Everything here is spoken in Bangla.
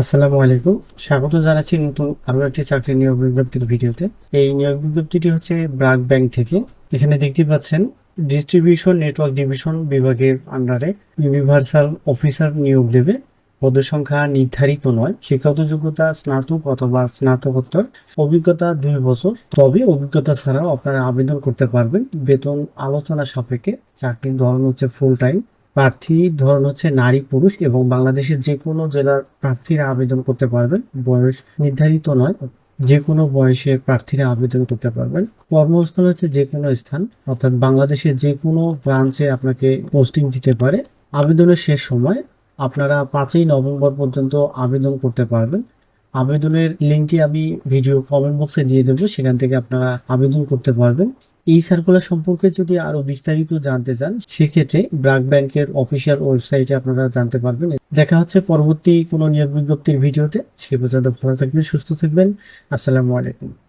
আসসালামু আলাইকুম। স্বাগত জানাচ্ছি নতুন আরও একটি চাকরি নিয়োগ বিজ্ঞপ্তির ভিডিওতে। এই নিয়োগ বিজ্ঞপ্তিটি হচ্ছে ব্রাক ব্যাংক থেকে। এখানে দেখতে পাচ্ছেন, ডিস্ট্রিবিউশন নেটওয়ার্ক ডিভিশন বিভাগের আন্ডারে ইউনিভার্সাল অফিসার নিয়োগ দেবে। পদের সংখ্যা নির্ধারিত নয়, শিক্ষাগত যোগ্যতা স্নাতক অথবা স্নাতকোত্তর। অভিজ্ঞতা দুই বছর। তবে অভিজ্ঞতা ছাড়াও আপনারা আবেদন করতে পারবেন। বেতন আলোচনা সাপেক্ষে চাকরির ধরন হচ্ছে ফুল টাইম প্রার্থী ধরন হচ্ছে নারী, পুরুষ এবং বাংলাদেশের যে কোনো জেলার প্রার্থীরা আবেদন করতে পারবেন। বয়স নির্ধারিত নয়, যে কোনো বয়সের প্রার্থীরা আবেদন করতে পারবেন। কর্মস্থল হচ্ছে যে কোনো স্থান, অর্থাৎ বাংলাদেশের যে কোনো ব্রাঞ্চে আপনাকে পোস্টিং দিতে পারে। আবেদনের শেষ সময় আপনারা পাঁচই নভেম্বর পর্যন্ত আবেদন করতে পারবেন। আবেদনের লিঙ্কটি আমি ভিডিও কমেন্ট বক্সে দিয়ে দেবো, সেখান থেকে আপনারা আবেদন করতে পারবেন। এই সার্কুলার সম্পর্কে যদি আরও বিস্তারিত জানতে চান, সেক্ষেত্রে ব্রাক ব্যাংকের অফিসিয়াল ওয়েবসাইটে আপনারা জানতে পারবেন। দেখা হচ্ছে পরবর্তী কোনো নিয়োগ বিজ্ঞপ্তির ভিডিওতে। সে পর্যন্ত ভালো থাকবেন, সুস্থ থাকবেন। আসসালামু আলাইকুম।